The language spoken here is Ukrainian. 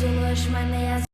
Цілуєш мене, я